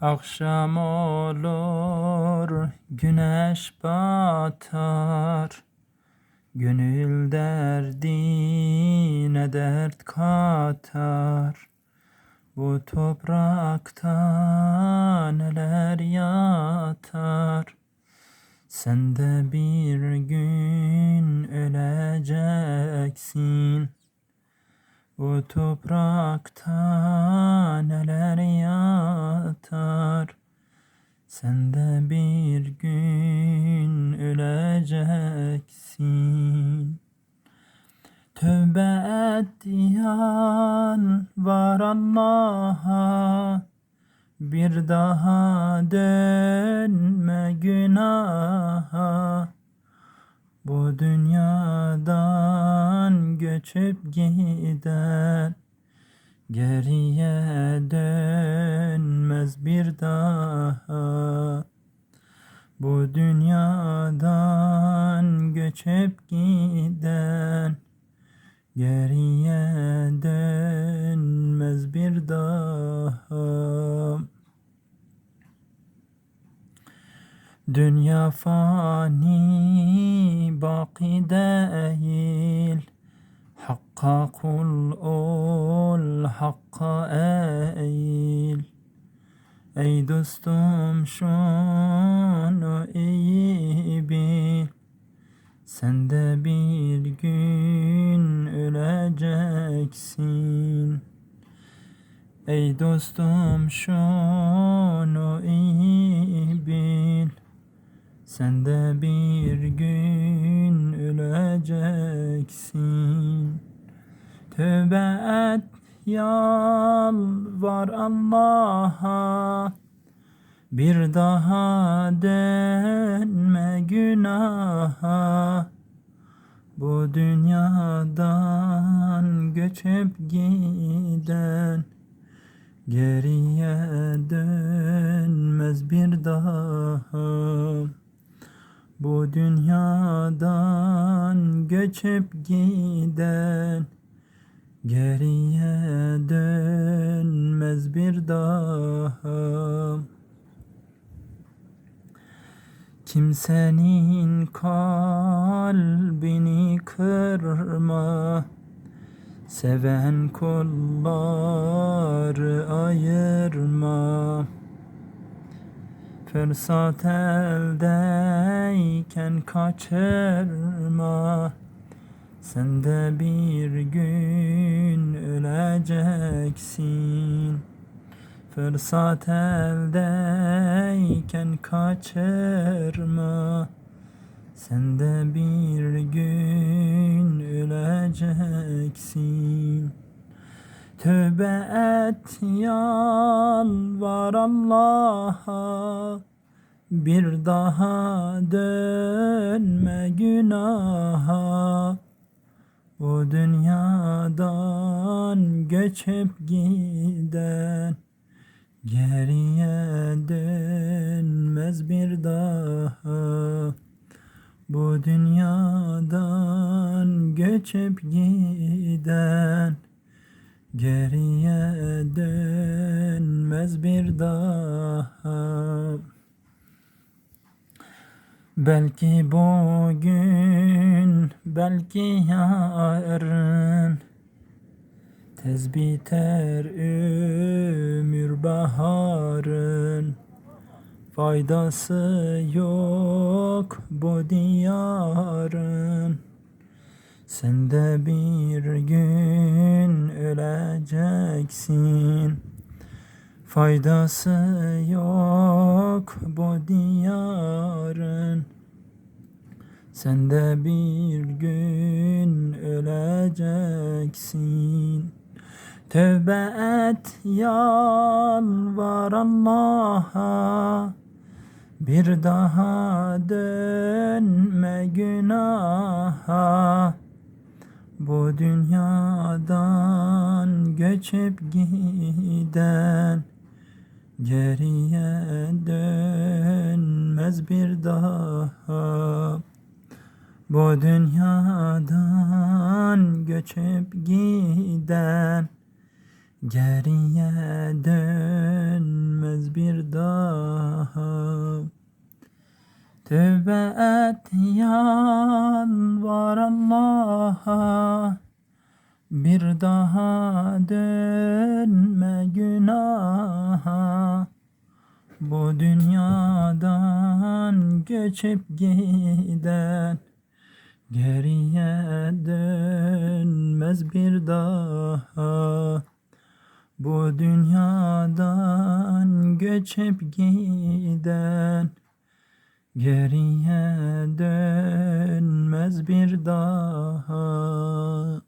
Akşam olur, güneş batar. Gönül derdine dert katar. Bu toprakta neler yatar. Sen de bir gün öleceksin. Bu toprakta neler yatar. Sen de bir gün öleceksin. Tövbe et var Allah'a. Bir daha dönme günaha. Bu dünyadan göçüp gider Geriye dönmez bir daha Bu dünyadan göçüp giden Geriye dönmez bir daha. Dünya fani baki değil. Hakka kul ol hakka eğil Ey dostum şunu iyi bil. Sen de bir gün öleceksin. Ey dostum şunu iyi bil. Sen de bir gün öleceksin. Tövbe et yalvar Allah'a. Bir daha dönme günaha. Bu dünyadan göçüp giden geriye dönmez bir daha. Bu dünyadan göçüp giden Geriye dönmez bir daha. Kimsenin kalbini kırma. Seven kulları ayırma. Fırsat eldeyken kaçırma Sen de bir gün öleceksin. Fırsat eldeyken kaçırma. Sen de bir gün öleceksin. Tövbe et yalvar Allah'a. Bir daha dönme günaha Bu dünyadan göçüp giden Geriye dönmez bir daha. Bu dünyadan göçüp giden Geriye dönmez bir daha Belki bugün, belki yarın Tez biter ömür baharın Faydası yok bu diyarın sen de bir gün öleceksin. Faydası yok bu diyarın. Sen de bir gün öleceksin. Tövbe et yalvar Allah'a. Bir daha dönme günaha. Bu dünyadan göçüp giden Geriye dönmez bir daha Bu dünyadan göçüp giden geriye dönmez bir daha. Tövbe et yalvar Allah'a bir daha dönme günaha. Bu dünyadan göçüp giden Geriye dönmez bir daha. Bu dünyadan göçüp giden Geriye dönmez bir daha